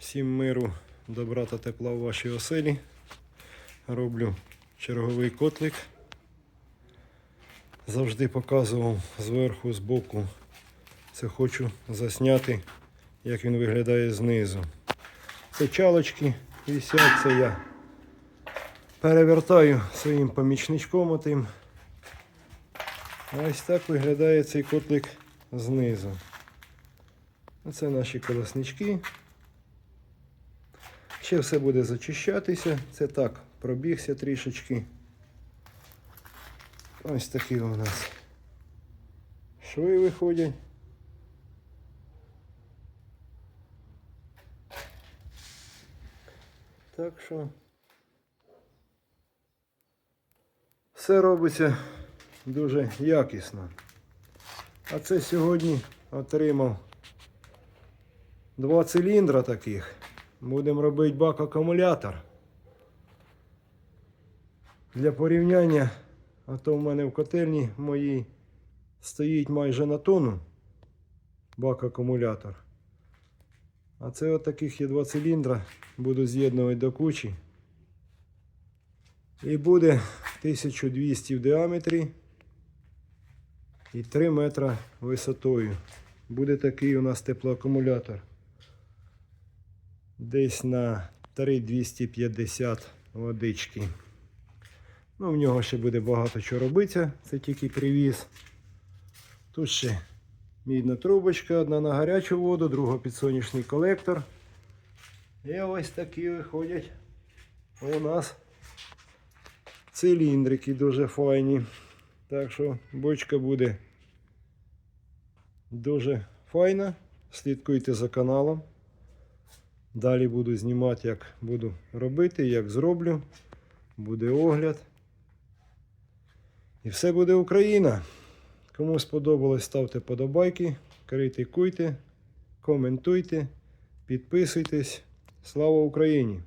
Всім миру, добра та тепла в вашій оселі. Роблю черговий котлик. Завжди показував зверху, збоку. Це хочу засняти, як він виглядає знизу. Це чалочки висять, це я перевертаю своїм помічничком отим. Ось так виглядає цей котлик знизу. Оце наші колоснички. Ще все буде зачищатися. Це так, пробігся трішечки. Ось такі у нас шви виходять. Так що все робиться дуже якісно. А це сьогодні отримав два циліндра таких. Будемо робити бак-акумулятор. Для порівняння, а то в мене в котельні моїй стоїть майже на тонну бак-акумулятор. А це от таких є два циліндра. Буду з'єднувати до кучі. І буде 1200 в діаметрі і 3 метра висотою. Буде такий у нас теплоакумулятор. Десь на 3250 водички. Ну, в нього ще буде багато чого робитися, це тільки привіз. Тут ще мідна трубочка, одна на гарячу воду, друга під сонячний колектор. І ось такі виходять у нас циліндрики дуже файні. Так що бочка буде дуже файна. Слідкуйте за каналом. Далі буду знімати, як буду робити, як зроблю. Буде огляд. І все буде Україна. Кому сподобалось, ставте подобайки, критикуйте, коментуйте, підписуйтесь. Слава Україні!